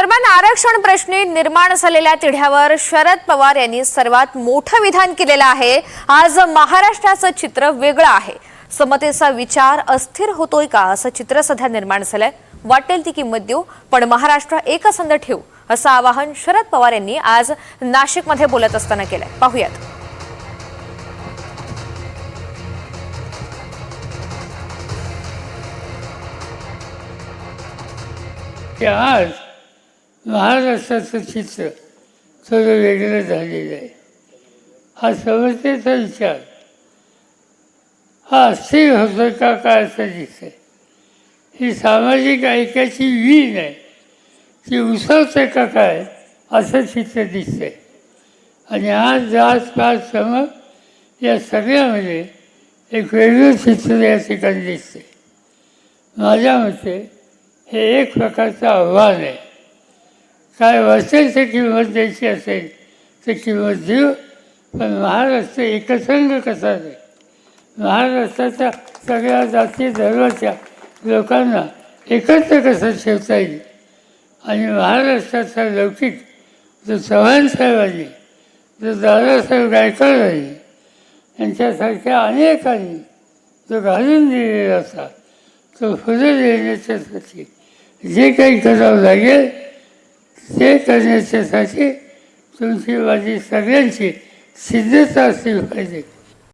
दरम्यान आरक्षण प्रश्नी निर्माण झालेल्या तिढ्यावर शरद पवार यांनी सर्वात मोठं विधान केलेलं आहे. आज महाराष्ट्राचं चित्र वेगळं आहे. समतेचा विचार अस्थिर होतोय का? असं चित्र सध्या निर्माण झालंय. वाटेल ती किंमत देऊ पण महाराष्ट्र एकसंध ठेवू असं आवाहन शरद पवार यांनी आज नाशिकमध्ये बोलत असताना केलंय. पाहूयात. आज महाराष्ट्राचं चित्र थोडं वेगळं झालेलं आहे. हा समजतेचा विचार. हा अस्थिर होतो का काय असं दिसतंय. ही सामाजिक ऐक्याची वीण आहे. ती उसवते का काय असं चित्र दिसतंय. आणि आज जात पाच सम या सगळ्यामध्ये एक वेगळं चित्र या ठिकाणी दिसते माझ्या मते हे एक प्रकारचं आव्हान आहे. काय असेल ते किंमत द्यायची असेल तर किंमत देऊ. पण महाराष्ट्र एकसंघ कसा आहे? महाराष्ट्राच्या सगळ्या जाती धर्माच्या लोकांना एकत्र कसं ठेवता येईल? आणि महाराष्ट्राचा लौकिक जो चव्हाण साहेबांनी जो दादासाहेब गायकवाडांनी यांच्यासारख्या अनेकांनी जो घालून दिलेला असा तो फुलं देण्याच्यासाठी जे काही करावं लागेल ते करण्याच्यासाठी तुमची माझी सगळ्यांची सिद्धता असली पाहिजे.